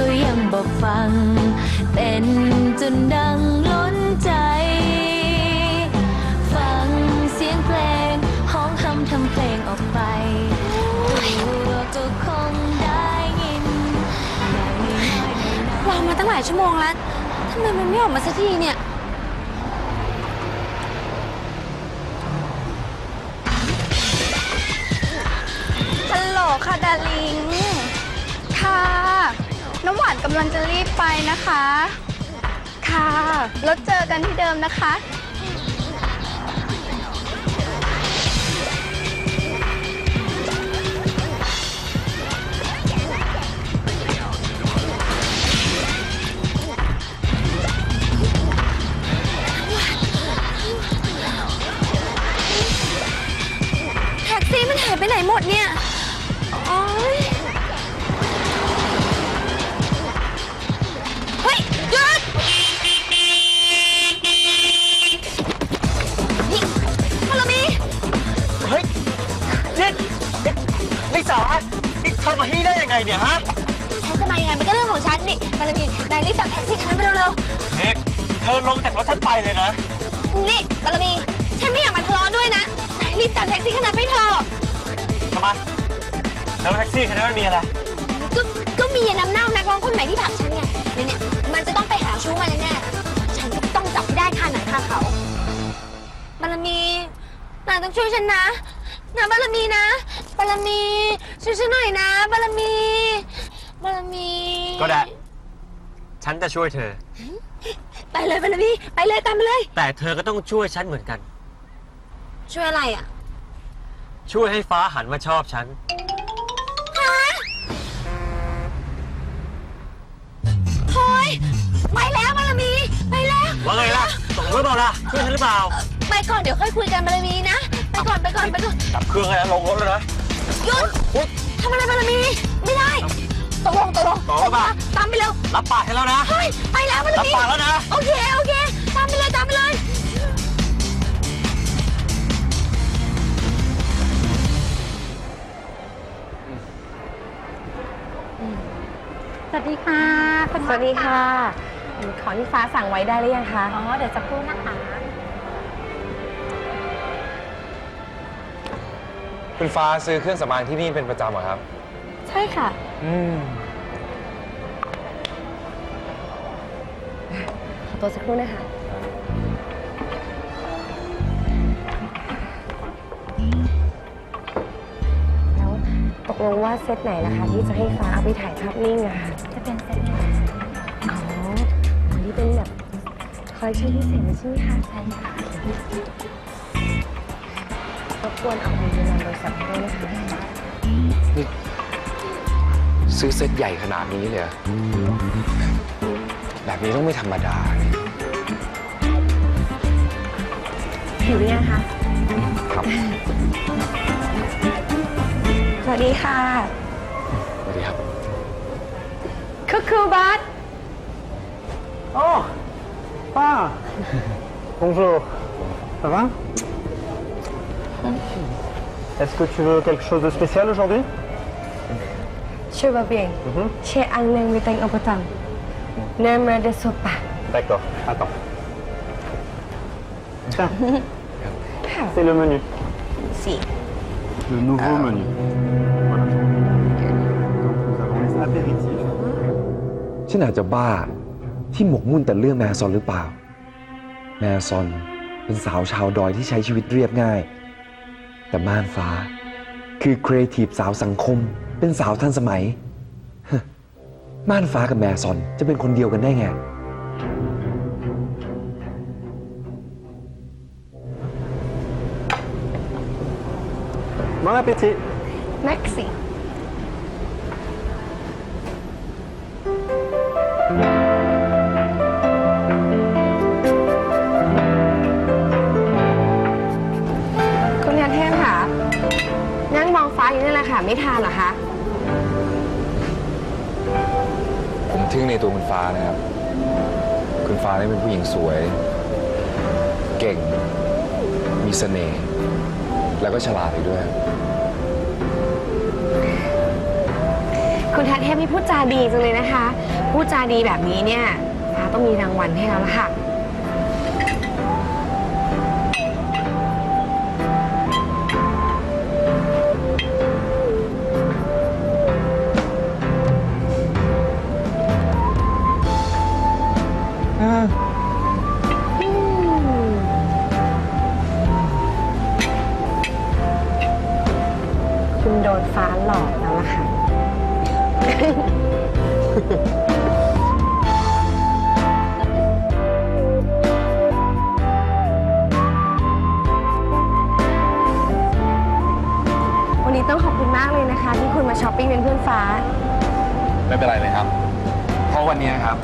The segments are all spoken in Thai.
ก็ยังบอกฟัง เป็นจนดังล้นใจ ฟังเสียงเพลงห้องคำทำเพลงออกไปตัวก็คงได้ยินรอมาตั้งหลายชั่วโมงแล้วทำไมมันไม่ออกมาสักทีเนี่ย ฮัลโหลค่ะดาริง น้ำหวานกำลังจะรีบไปนะคะ ค่ะ แล้วเจอกันที่เดิมนะคะ นนี่พลมีนายรีบจับแท็กซี่คันนั้นไปเร็วเอกเธอลงจากรถฉันไปเลยนะ ๆนี่พลมีฉันไม่อยากมาทะเลาะด้วยนะนายรีบจับแท็กซี่คันนั้นไปเถอะทำไมแล้วแท็กซี่คันนั้นมันมีอะไร ก็ก็มีน้ำเน่านักร้องคนใหม่ที่ผลักฉันไงเดี๋ยวเนี่ยมันจะต้องไปหาชู้มันแน่ๆฉันก็ต้องจับให้ได้ค่าหนังค่าเขาบารมีนายต้องช่วยฉันนะนะบารมีนะบารมีช่วยฉันหน่อยนะบารมีบารมี ก็ได้ ฉันจะช่วยเธอ ไปเลยบารมีไปเลยตามไปเลย แต่เธอก็ต้องช่วยฉันเหมือนกัน ช่วยอะไรอะ ช่วยให้ฟ้าหันมาชอบฉันฮะเฮ้ยไปแล้วบารมี ไปแล้ว ว่าไงล่ะตกลงหรือเปล่าล่ะช่วยฉันหรือเปล่า ไปก่อนเดี๋ยวค่อยคุยกันบารมีนะ ไปก่อนไปก่อนไปก่อนดับเครื่องเลยนะลงรถแล้วนะ หยุดอุ๊ยทำอะไรบารมี ไม่ได้ ตกลงตกลงตกลงป่ะ ตามไปเร็วรับปากให้แล้วนะ เฮ้ยไปแล้วบารรับมีปากแล้วนะ โอเคโอเคตามไปเลยตามไปเลยสวัสดีค่ะคุณสวัสดีค่ะ ของที่ฟ้าสั่งไว้ได้หรือยังคะอ๋อเดี๋ยวจะพูดนะคะ คุณฟ้าซื้อเครื่องสำอางที่นี่เป็นประจำเหรอครับ ใช่ค่ะอืม ขอตัวสักครู่นะคะ แล้วตกลงว่าเซตไหนล่ะคะ ที่จะให้ฟ้าเอาไปถ่ายภาพนิ่งอะคะจะเป็นเซตอ๋ออันนี้เป็นแบบคอลเลคชันพิเศษเลยใช่ไหมคะใช่ค่ะรบกวนเอาไปยืนยันบริษัทให้ด้วยนะคะนี่ ซื้อเซตใหญ่ขนาดนี้เลยเหรอแบบนี้ต้องไม่ธรรมดาเลยหิวหรือยังคะ ครับ สวัสดีค่ะสวัสดีครับ คุกคูบัส Oh Ah Bonjour. Ça va Est-ce que tu veux quelque chose de spécial aujourd'hui ช่วยบะเบียงเชอังเลงวิตังอุปตังเนมเรเดโซปะ D'accord. Attends. Tiens. C'est le menu. สิ Le nouveau menu. Voilà. Donc nous avons les apéritifs. ฉันอาจจะบ้าที่หมกมุ่นแต่เรื่องแมซอนหรือเปล่า แมซอนเป็นสาวชาวดอยที่ใช้ชีวิตเรียบง่าย แต่ม่านฟ้าคือครีเอทีฟสาวสังคม เป็นสาวทันสมัยฮะม่านฟ้ากับแมซอนจะเป็นคนเดียวกันได้ไง Bon appétit แมองฟ้าอยู่นี่แหละค่ะ ไม่ทานเหรอคะ ผมทึ่งในตัวคุณฟ้านะครับ คุณฟ้านี่เป็นผู้หญิงสวย เก่ง มีเสน่ห์ แล้วก็ฉลาดอีกด้วย คุณทัศเทพนี่พูดจาดีจังเลยนะคะ พูดจาดีแบบนี้เนี่ยฟ้าต้องมีรางวัลให้แล้วล่ะค่ะ คุณโดนฟ้าหลอกแล้วล่ะค่ะ วันนี้ต้องขอบคุณมากเลยนะคะ ที่คุณมาช้อปปิ้งเป็นเพื่อนฟ้า ไม่เป็นไรเลยครับ เพราะวันนี้ครับ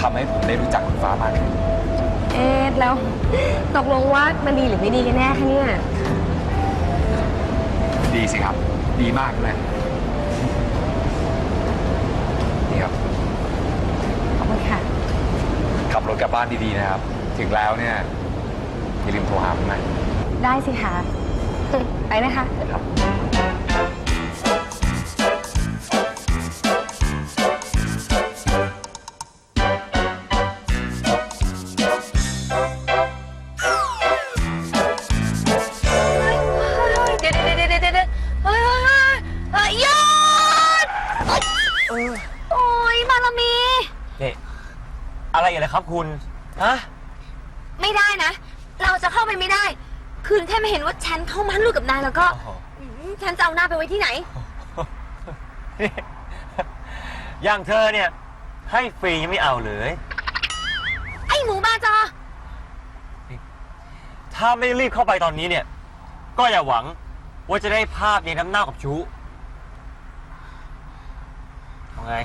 ทำให้ผมได้รู้จักคุณฟ้ามากขึ้นเอ๊ะแล้วตกลงว่ามันดีหรือไม่ดีกันแน่คะเนี่ย ดีสิครับ ดีมากเลยนี่ครับ ขอบคุณค่ะ ขับรถกลับบ้านดีๆนะครับ ถึงแล้วเนี่ยอย่าลืมโทรหาผมนะได้สิคะไปนะคะ ครับ โอ้ยบารมี นี่อะไรอย่างไรครับคุณ ฮะ ไม่ได้นะ เราจะเข้าไปไม่ได้ คืนแค่ไม่เห็นว่าฉันเข้ามันลูกกับนายแล้วก็โอ้โหอืมฉันจะเอาหน้าไปไว้ที่ไหนอย่างเธอเนี่ย ให้ฟรียังไม่เอาเลย ไอ้หมูบาจอ ถ้าไม่รีบเข้าไปตอนนี้เนี่ย ก็อย่าหวังว่าจะได้ภาพในน้ำหน้ากับชู้ เอาไง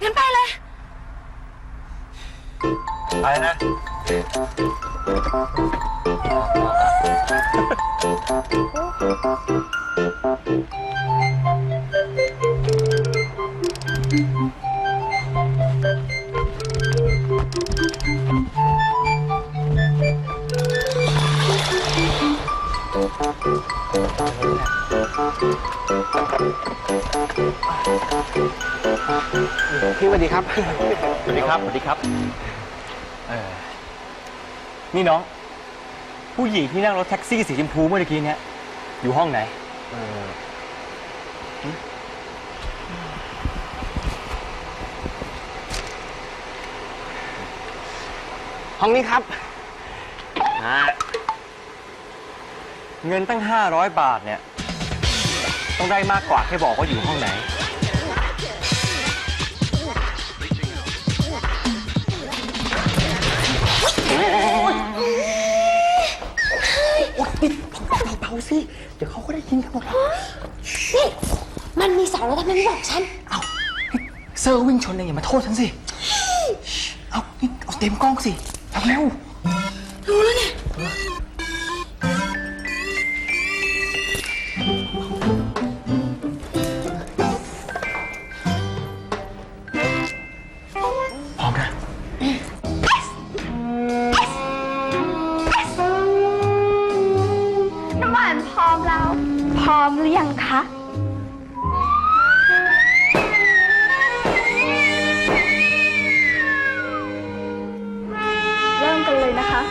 งั้นไปเลย ไปนะ พี่สวัสดีครับ สวัสดีครับ สวัสดีครับเออนี่น้อง ผู้หญิงที่นั่งรถแท็กซี่สีชมพูเมื่อกี้เนี้ยอยู่ห้องไหน ห้องนี้ครับ เงินตั้ง 500 บาทเนี่ย ต้องได้มากกว่าแค่บอกว่าอยู่ห้องไหน เบาๆสิ เดี๋ยวเขาก็ได้ยินกันหมดแล้วนี่มันมีเสาแล้วทำไมไม่บอกฉันเซอร์วิ่งชนเองอย่ามาโทษฉันสิ เอานี่เอาเต็มกล้องสิเอาเร็วพ พร้อมหรือยังคะ เริ่มกันเลยนะคะ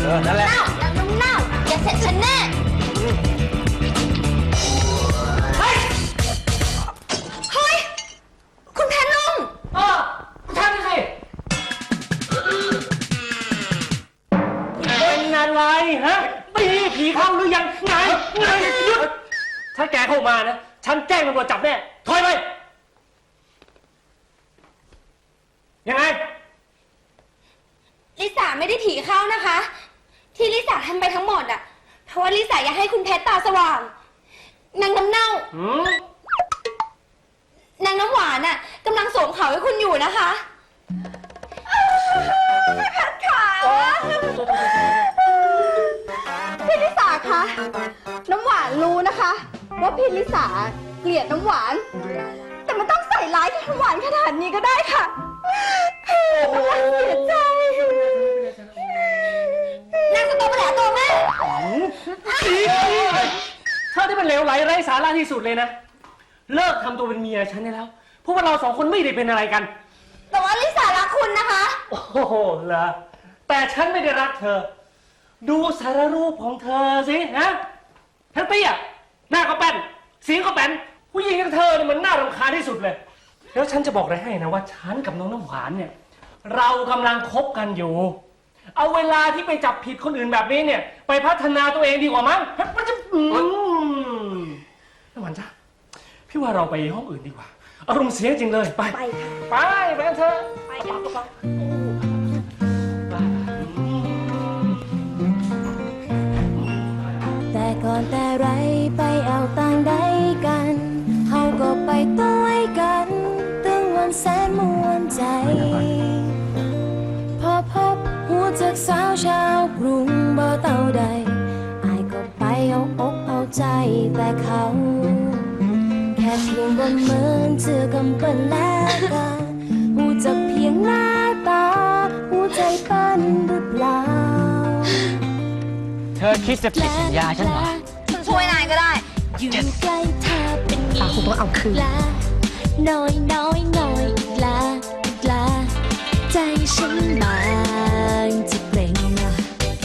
เออนั่นแหละ เน่าน้ำน้ำเน่าอย่าเสร็จฉันแน่ ฉันแจ้งตำรวจจับแน่ ถอยไป ยังไง ลิสาไม่ได้ผีเข้านะคะ ที่ลิสาทำไปทั้งหมดอะเพราะว่าลิสาอยากให้คุณเพชรตาสว่างนางน้ำเน่าหืมนางน้ำหวานอะกำลังสวมเขาให้คุณอยู่นะคะพัดขาพี่ลิสาคะน้ำหวานรู้นะคะ ว่าพี่ลิสาเกลียดน้ำหวาน แต่มันต้องใส่ร้ายกับน้ำหวานขนาดนี้ก็ได้ค่ะน้าสจนาตอเบอร์แตัวแม่เธอที่มันเลวไร้สาระที่สุดเลยนะ เลิกทำตัวเป็นเมียฉันได้แล้ว พวกเราสองคนไม่ได้เป็นอะไรกัน แต่ว่าลิสารักคุณนะคะ โอ้โหเหรอแต่ฉันไม่ได้รักเธอ ดูสารรูปของเธอสินะแฮปปี้อะ หน้าก็แป้นเสียงก็แป้นผู้หญิงอย่างเธอเนี่ยมันน่ารำคาญที่สุดเลย แล้วฉันจะบอกอะไรให้นะว่าฉันกับน้องน้ำหวานเนี่ย เรากำลังคบกันอยู่ เอาเวลาที่ไปจับผิดคนอื่นแบบนี้เนี่ย ไปพัฒนาตัวเองดีกว่ามั้งมันจะอืมน้ำหวานจ้ะพี่ว่าเราไปห้องอื่นดีกว่า อารมณ์เสียจริงเลยไป ไปค่ะ ไปไปกันเถอะ ไปกัน ก่อนแต่ไรไปเอาต่างใดกันเฮาก็ไปต้วยกันตึงวันแสนมวนใจ พอพบหัวจากสาวชาวกรุงบ่เต่าใดอายก็ไปเอาอกเอาใจแต่เขา แค่เพียงบนเมืองเจอกำปั้นแล้วกั คิดจะผิดสัญญาฉันเหรอฉันช่วยนายก็ได้อยู่ใกล้เธอเป็นอีกตาคงต้องเอาคืนลาน้อยน้อยน้อยอีกลาอีกลาใจฉัน